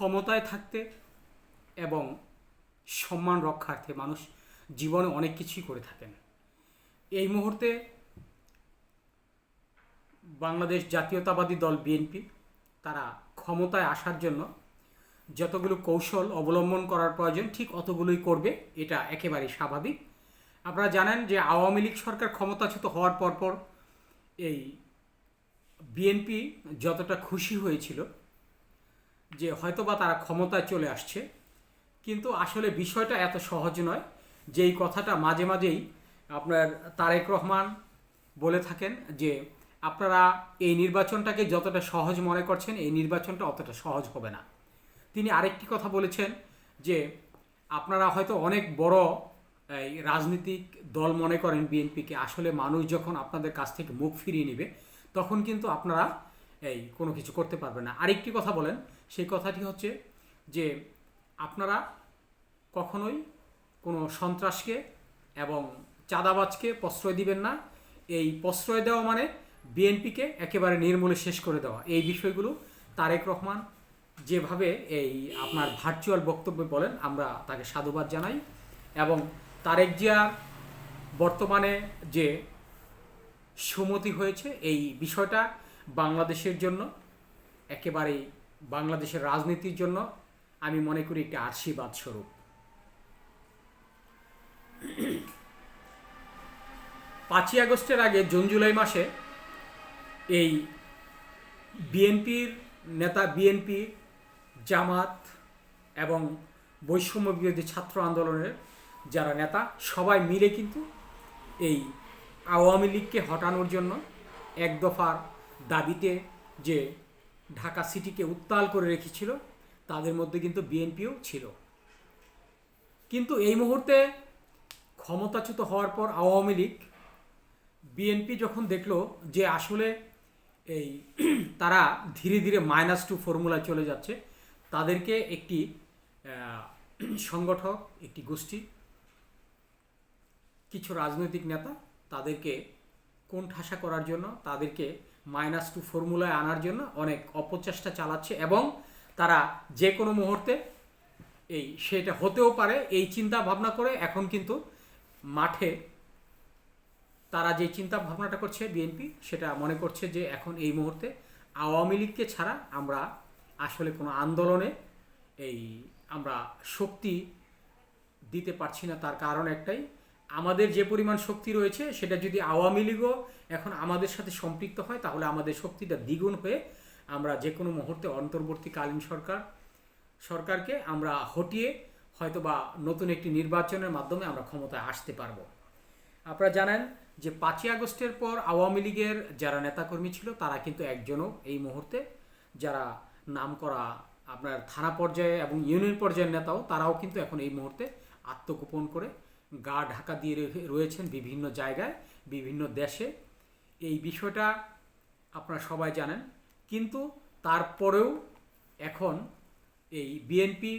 ক্ষমতায় থাকতে এবং সম্মান রক্ষার্থে মানুষ জীবনে অনেক কিছুই করে থাকেন। এই মুহূর্তে বাংলাদেশ জাতীয়তাবাদী দল বিএনপি তারা ক্ষমতায় আসার জন্য যতগুলো কৌশল অবলম্বন করার প্রয়োজন ঠিক অতগুলোই করবে, এটা একেবারেই স্বাভাবিক। আপনারা জানেন যে আওয়ামী লীগ সরকার ক্ষমতাচ্যুত হওয়ার পরপর এই বিএনপি যতটা খুশি হয়েছিল যে হয়তোবা তারা ক্ষমতায় চলে আসছে, কিন্তু আসলে বিষয়টা এত সহজ নয় যে এই কথাটা মাঝে মাঝেই আপনার তারেক রহমান বলে থাকেন যে আপনারা এই নির্বাচনটাকে যতটা সহজ মনে করছেন, এই নির্বাচনটা অতটা সহজ হবে না। তিনি আরেকটি কথা বলেছেন যে আপনারা হয়তো অনেক বড় এই রাজনৈতিক দল মনে করেন বিএনপিকে, আসলে মানুষ যখন আপনাদের কাছ থেকে মুখ ফিরিয়ে নেবে, তখন কিন্তু আপনারা এই কোনো কিছু করতে পারবেন না। আরেকটি কথা বলেন, সেই কথাটি হচ্ছে যে আপনারা কখনোই কোনো সন্ত্রাসকে এবং চাঁদাবাজকে প্রশ্রয় দিবেন না। এই প্রশ্রয় দেওয়া মানে বিএনপিকে একেবারে নির্মূলে শেষ করে দেওয়া। এই বিষয়গুলো তারেক রহমান যেভাবে এই আপনার ভার্চুয়াল বক্তব্যে বলেন, আমরা তাকে সাধুবাদ জানাই এবং তারেক জিয়া বর্তমানে যে সুমতি হয়েছে, এই বিষয়টা বাংলাদেশের জন্য একেবারেই বাংলাদেশের রাজনীতির জন্য আমি মনে করি একটি আশীর্বাদ স্বরূপ। পাঁচই আগস্টের আগে জুন, জুলাই মাসে এই বিএনপির নেতা, বিএনপি জামাত এবং বৈষম্য বিরোধী ছাত্র আন্দোলনের যারা নেতা, সবাই মিলে কিন্তু এই আওয়ামী লীগকে হটানোর জন্য এক দফার দাবিতে যে ঢাকা সিটিকে উত্তাল করে রেখেছিল, তাদের মধ্যে কিন্তু বিএনপিও ছিল। কিন্তু এই মুহূর্তে ক্ষমতাচ্যুত হওয়ার পর আওয়ামী লীগ, বিএনপি যখন দেখল যে আসলে এই তারা ধীরে ধীরে মাইনাস টু ফর্মুলায় চলে যাচ্ছে, তাদেরকে একটি সংগঠক, একটি গোষ্ঠী, কিছু রাজনৈতিক নেতা তাদেরকে কোণঠাসা করার জন্য তাদেরকে মাইনাস টু ফর্মুলায় আনার জন্য অনেক অপচেষ্টা চালাচ্ছে এবং তারা যে কোনো মুহূর্তে এই সেটা হতেও পারে, এই চিন্তা ভাবনা করে এখন কিন্তু মাঠে তারা যে চিন্তা ভাবনাটা করছে বিএনপি সেটা মনে করছে যে এখন এই মুহূর্তে আওয়ামী লীগকে ছাড়া আমরা আসলে কোনো আন্দোলনে এই আমরা শক্তি দিতে পারছি না। তার কারণ একটাই আমাদের যে পরিমাণ শক্তি রয়েছে, সেটা যদি আওয়ামী লীগও এখন আমাদের সাথে সম্পৃক্ত হয়, তাহলে আমাদের শক্তিটা দ্বিগুণ হয়ে আমরা যে কোনো মুহূর্তে অন্তর্বর্তীকালীন সরকার, সরকারকে আমরা হটিয়ে হয়তো বা নতুন একটি নির্বাচনের মাধ্যমে আমরা ক্ষমতায় আসতে পারব। আপনারা জানেন যে পাঁচই আগস্টের পর আওয়ামী লীগের যারা নেতাকর্মী ছিল, তারা কিন্তু একজনও এই মুহূর্তে যারা নাম করা আপনার থানা পর্যায়ে এবং ইউনিয়ন পর্যায়ের নেতাও, তারাও কিন্তু এখন এই মুহূর্তে আত্মগোপন করে গা ঢাকা দিয়ে রয়েছেন বিভিন্ন জায়গায়, বিভিন্ন দেশে। এই বিষয়টা আপনারা সবাই জানেন। কিন্তু তারপরেও এখন এই বিএনপি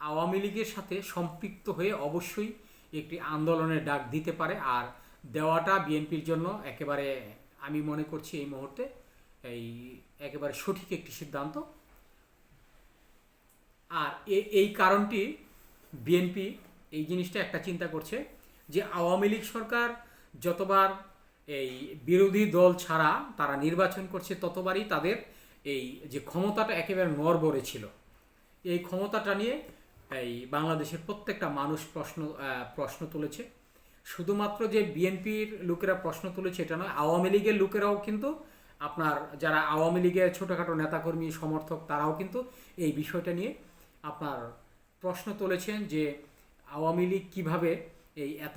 আওয়ামী লীগের সাথে সম্পৃক্ত হয়ে অবশ্যই একটি আন্দোলনের ডাক দিতে পারে। আর দেওয়াটা বিএনপির জন্য একেবারে আমি মনে করছি এই মুহূর্তে এই একেবারে সঠিক একটি সিদ্ধান্ত। আর এই কারণটি বিএনপি এই জিনিসটা একটা চিন্তা করছে যে আওয়ামী লীগ সরকার যতবার এই বিরোধী দল ছাড়া তারা নির্বাচন করছে, ততবারই তাদের এই যে ক্ষমতাটা একেবারে নড়বড়ে ছিল। এই ক্ষমতাটা নিয়ে এই বাংলাদেশের প্রত্যেকটা মানুষ প্রশ্ন প্রশ্ন তুলেছে। শুধুমাত্র যে বিএনপির লোকেরা প্রশ্ন তুলেছে এটা নয়, আওয়ামী লীগের লোকেরাও কিন্তু আপনার যারা আওয়ামী লীগের ছোটোখাটো নেতাকর্মী, সমর্থক, তারাও কিন্তু এই বিষয়টা নিয়ে আপনার প্রশ্ন তুলেছেন যে আওয়ামী লীগ কীভাবে এই এত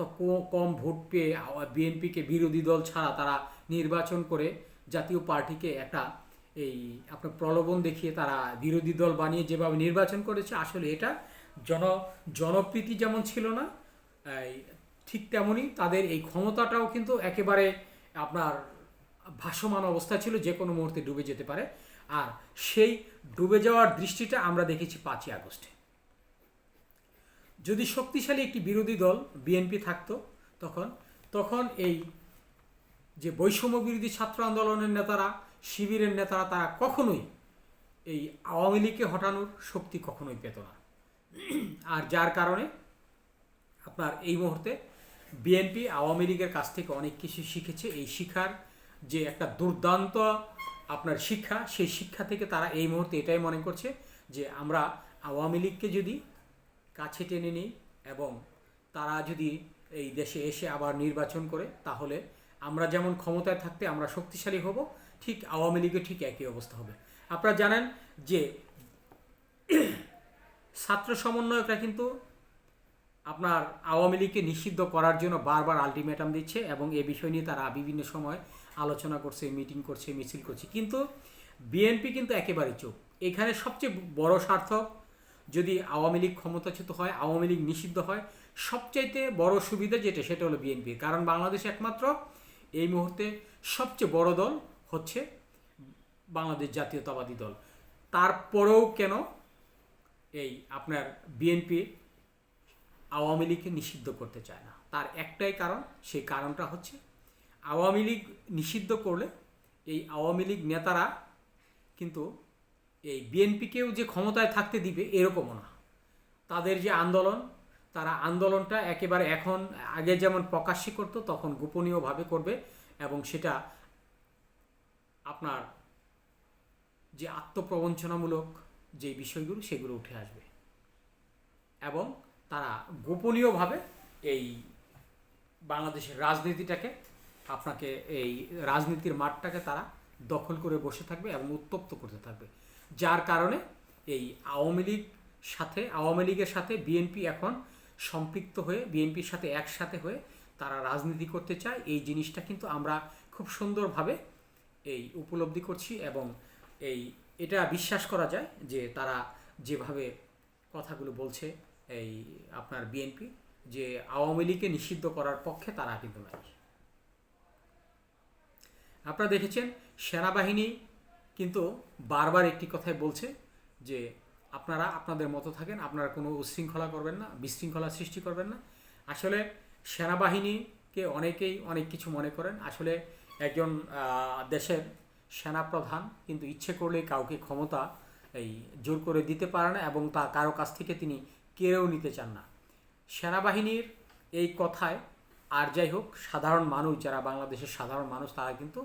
কম ভোট পেয়ে বিএনপিকে বিরোধী দল ছাড়া তারা নির্বাচন করে জাতীয় পার্টিকে একটা এই আপনার প্রলোভন দেখিয়ে তারা বিরোধী দল বানিয়ে যেভাবে নির্বাচন করেছে, আসলে এটা জন, জনপ্রীতি যেমন ছিল না ঠিক তেমনই তাদের এই ক্ষমতাটাও কিন্তু একেবারে আপনার ভাসমান অবস্থা ছিল যে কোনো মুহূর্তে ডুবে যেতে পারে। আর সেই ডুবে যাওয়ার দৃষ্টিটা আমরা দেখেছি পাঁচই আগস্টে। যদি শক্তিশালী একটি বিরোধী দল বিএনপি থাকতো তখন তখন এই যে বৈষম্য বিরোধী ছাত্র আন্দোলনের নেতারা, শিবিরের নেতারা, তারা কখনোই এই আওয়ামী লীগকে হটানোর শক্তি কখনোই পেত না। আর যার কারণে আপনার এই মুহূর্তে বিএনপি আওয়ামী লীগের কাছ থেকে অনেক কিছু শিখেছে। এই শিক্ষার যে একটা দুর্দান্ত আপনার শিক্ষা, সেই শিক্ষা থেকে তারা এই মুহূর্তে এটাই মনে করছে যে আমরা আওয়ামী লীগকে যদি কাছে টেনে নিই এবং তারা যদি এই দেশে এসে আবার নির্বাচন করে, তাহলে আমরা যেমন ক্ষমতায় থাকতে আমরা শক্তিশালী হব, ঠিক আওয়ামী লীগের ঠিক একই অবস্থা হবে। আপনারা জানেন যে ছাত্র সমন্বয়করা কিন্তু আপনার আওয়ামী লীগকে নিষিদ্ধ করার জন্য বারবার আলটিমেটাম দিচ্ছে এবং এ বিষয় নিয়ে তারা বিভিন্ন সময় আলোচনা করছে, মিটিং করছে, মিছিল করছে। কিন্তু বিএনপি কিন্তু একেবারে চুপ। এখানে সবচেয়ে বড় স্বার্থ যদি আওয়ামী লীগ ক্ষমতাচ্যুত হয়, আওয়ামী লীগ নিষিদ্ধ হয়, সবচাইতে বড় সুবিধা যেটা, সেটা হলো বিএনপি। কারণ বাংলাদেশ একমাত্র এই মুহূর্তে সবচেয়ে বড় দল হচ্ছে বাংলাদেশ জাতীয়তাবাদী দল। তারপরেও কেন এই আপনার বিএনপি আওয়ামী লীগকে নিষিদ্ধ করতে চায় না? তার একটাই কারণ, সেই কারণটা হচ্ছে আওয়ামী লীগ নিষিদ্ধ করলে এই আওয়ামী লীগ নেতারা কিন্তু এই বিএনপিকেও যে ক্ষমতায় থাকতে দিবে, এরকমও না। তাদের যে আন্দোলন, তারা আন্দোলনটা একেবারে এখন, আগে যেমন প্রকাশ্যে করতো, তখন গোপনীয়ভাবে করবে এবং সেটা আপনার যে আত্মপ্রবঞ্চনামূলক যে বিষয়গুলো, সেগুলো উঠে আসবে। এবং তারা গোপনীয়ভাবে এই বাংলাদেশের রাজনীতিটাকে, আপনাকে এই রাজনীতির মাঠটাকে তারা দখল করে বসে থাকবে এবং উত্তপ্ত করতে থাকবে। যার কারণে এই আওয়ামী লীগ সাথে, আওয়ামী লীগের সাথে বিএনপি এখন সম্পৃক্ত হয়ে, বিএনপির সাথে একসাথে হয়ে তারা রাজনীতি করতে চায়। এই জিনিসটা কিন্তু আমরা খুব সুন্দরভাবে এই উপলব্ধি করছি এবং এই এটা বিশ্বাস করা যায় যে তারা যেভাবে কথাগুলো বলছে এই আপনার বিএনপি, যে আওয়ামী লীগকে নিষিদ্ধ করার পক্ষে তারা কিন্তু নাই। আপনারা দেখেছেন, সেনাবাহিনী কিন্তু বারবার একটি কথাই বলছে যে আপনারা আপনাদের মতো থাকেন, আপনারা কোনো উচ্ছৃঙ্খলা করবেন না, বিশৃঙ্খলা সৃষ্টি করবেন না। আসলে সেনাবাহিনীকে অনেকেই অনেক কিছু মনে করেন। আসলে একজন দেশের সেনাপ্রধান কিন্তু ইচ্ছে করলেই কাউকে ক্ষমতা এই জোর করে দিতে পারে না এবং তা কারও কাছ থেকে তিনি কেড়েও নিতে চান না। সেনাবাহিনীর এই কথায় আর যাই হোক, সাধারণ মানুষ, যারা বাংলাদেশের সাধারণ মানুষ, তারা কিন্তু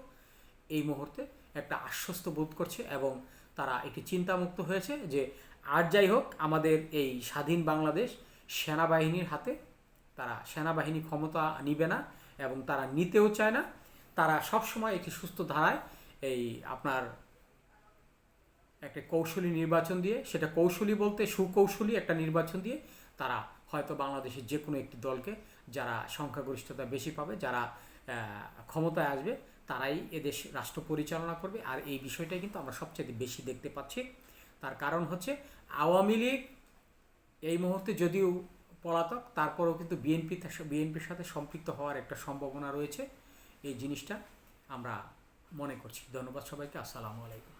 এই মুহূর্তে একটা আশ্বস্ত বোধ করছে এবং তারা একটি চিন্তামুক্ত হয়েছে যে আর যাই হোক, আমাদের এই স্বাধীন বাংলাদেশ সেনাবাহিনীর হাতে, তারা সেনাবাহিনী ক্ষমতা নিবে না এবং তারা নিতেও চায় না। তারা সবসময় একটি সুস্থ ধারায় এই আপনার একটা কৌশলী নির্বাচন দিয়ে, সেটা কৌশলী বলতে সুকৌশলী একটা নির্বাচন দিয়ে তারা হয়তো বাংলাদেশের যে কোনো একটি দলকে, যারা সংখ্যাগরিষ্ঠতা বেশি পাবে, যারা ক্ষমতায় আসবে তারাই এদেশ রাষ্ট্র পরিচালনা করবে। আর এই বিষয়টাই কিন্তু আমরা সবচেয়ে বেশি দেখতে পাচ্ছি। তার কারণ হচ্ছে, আওয়ামী লীগ এই মুহূর্তে যদিও পলাতক, তারপরেও কিন্তু বিএনপি বিএনপির সাথে সম্পৃক্ত হওয়ার একটা সম্ভাবনা রয়েছে। এই জিনিসটা আমরা মনে করছি। ধন্যবাদ সবাইকে। আসসালামু আলাইকুম।